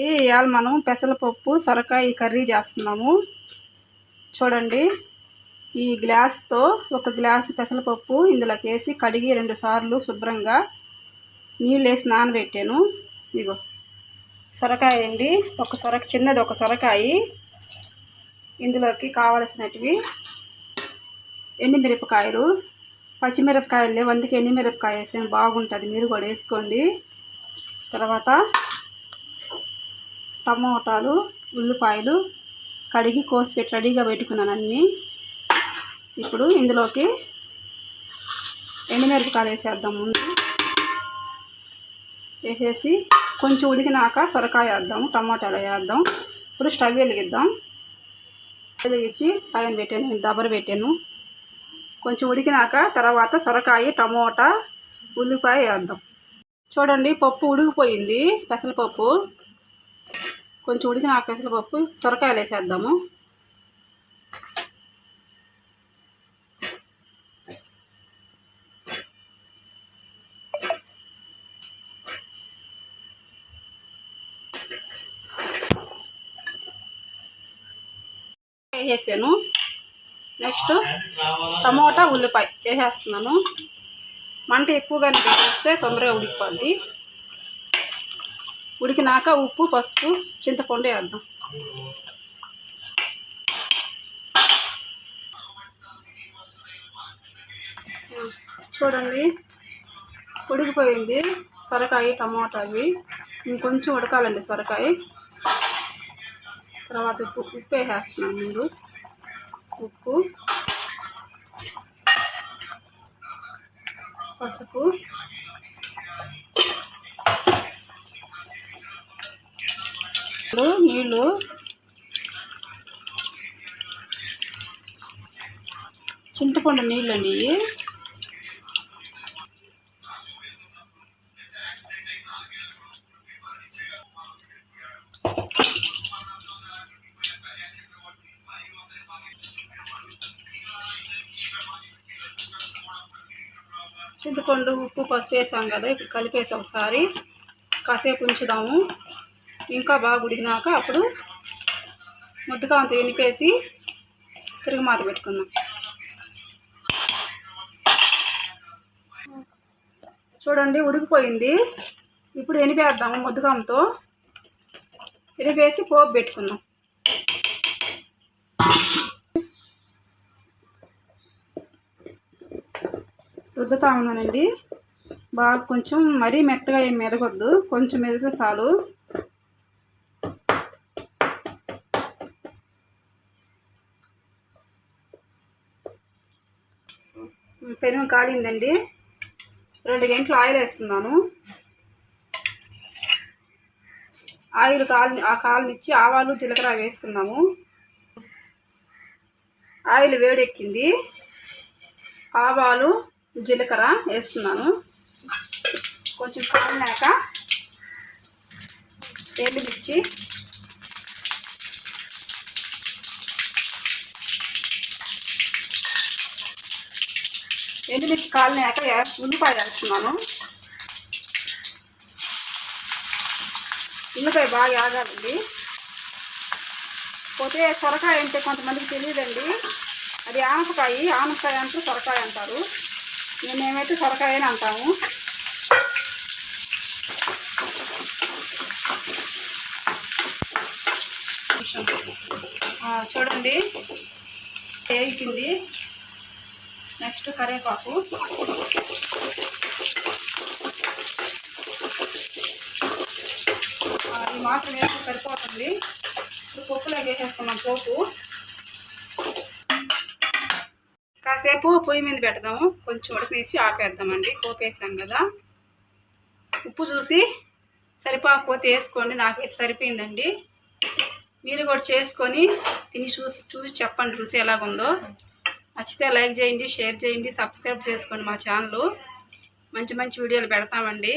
ఇవాళ మనం పెసరపప్పు సొరకాయ కర్రీ చేస్తున్నాము. చూడండి ఈ గ్లాస్తో ఒక గ్లాస్ పెసరపప్పు ఇందులోకి వేసి కడిగి రెండు సార్లు శుభ్రంగా నీళ్ళు వేసి నానబెట్టాను. ఇగో సొరకాయ అండి. ఒక సొరక చిన్నది ఒక సొరకాయ. ఇందులోకి కావలసినటివి ఎండుమిరపకాయలు పచ్చిమిరపకాయలు లేవు. అందుకే ఎండుమిరపకాయ వేసాము బాగుంటుంది. మీరు కూడా వేసుకోండి. తర్వాత టమోటాలు ఉల్లిపాయలు కడిగి కోసి పెట్టి రెడీగా పెట్టుకున్నాను అన్నీ. ఇప్పుడు ఇందులోకి ఎండుమిరపకాయలు వేసేద్దాం ముందు. వేసేసి కొంచెం ఉడికినాక సొరకాయ వేద్దాము టమాటాలు వేద్దాం. ఇప్పుడు స్టవ్ వెలిగిద్దాం. వెలిగించి పైన పెట్టాను దబ్బర పెట్టాను. కొంచెం ఉడికినాక తర్వాత సొరకాయ టమోటా ఉల్లిపాయ వేద్దాం. చూడండి పప్పు ఉడికిపోయింది పెసరపప్పు. కొంచెం ఉడికినాక పెసరపప్పు సొరకాయలు వేసేద్దాము. వేసేసాను. నెక్స్ట్ టమోటా ఉల్లిపాయ వేసేస్తున్నాను. మంట ఎక్కువగానే పెట్టేస్తే తొందరగా ఉడికిపోద్ది. ఉడికినాక ఉప్పు పసుపు చింతపండు వేద్దాం. చూడండి ఉడికిపోయింది సొరకాయ టమాటా అవి. ఇంకొంచెం ఉడకాలండి సొరకాయ. తర్వాత ఉప్పు ఉప్పు వేసేస్తున్నాను ముందు. ఉప్పు పసుపు ఇప్పుడు నీళ్ళు. చింతపండు నీళ్ళు అండి చింతపండు ఉప్పు పసుపు వేసాం కదా ఇప్పుడు కలిపేసి ఒకసారి కాసేపు ఉంచుదాము. ఇంకా బాగా ఉడికినాక అప్పుడు ముద్దకాంత ఎనిపేసి తిరుగుమాత పెట్టుకుందాం. చూడండి ఉడికిపోయింది. ఇప్పుడు ఎనిపేద్దాము ముద్దకాంతో ఎనిపేసి పోపు పెట్టుకుందాం. రుద్దుతా ఉన్నానండి. బాగా కొంచెం మరీ మెత్తగా ఏం మెదగొద్దు. కొంచెం మెదిగితే చాలు. పెరుగు కాలిందండి. రెండు గంటలు ఆయిల్ వేస్తున్నాను. ఆయిల్ కాలు ఆ కాలనిచ్చి ఆవాలు జీలకర్ర వేసుకున్నాము. ఆయిల్ వేడెక్కింది. ఆవాలు జీలకర్ర వేస్తున్నాను. కొంచెం కాలినాక ఎండుమిర్చి ఎండుమిర్చి కాలినాక ఉల్లిపాయ వేస్తున్నాను ఉల్లిపాయ బాగా ఆగాలండి. పోతే సొరకాయ అంటే కొంతమందికి తెలియదండి. అది ఆనపకాయ ఆనపకాయ అంటే సొరకాయ అంటారు. మేమేమైతే సొరకాయ అని అంటాము. చూడండి. వేగింది నెక్స్ట్ కరేపాకు ఆ, ఈ మాత్రం వేస్తే సరిపోతుంది. ఇప్పుడు పప్పులో వేసేస్తున్నాం పోపు. కాసేపు పొయ్యి మీద పెడదాము. కొంచెం ఉడకనేసి ఆపేద్దామండి. పోపు వేసాం కదా. ఉప్పు చూసి సరిపోకపోతే వేసుకోండి. నాకైతే సరిపోయిందండి. మీరు కూడా చేసుకొని తిని చూసి చూసి చెప్పండి రుచి ఎలాగుందో. నచ్చితే లైక్ చేయండి షేర్ చేయండి సబ్స్క్రైబ్ చేసుకోండి మా ఛానల్. మంచి మంచి వీడియోలు పెడతామండి.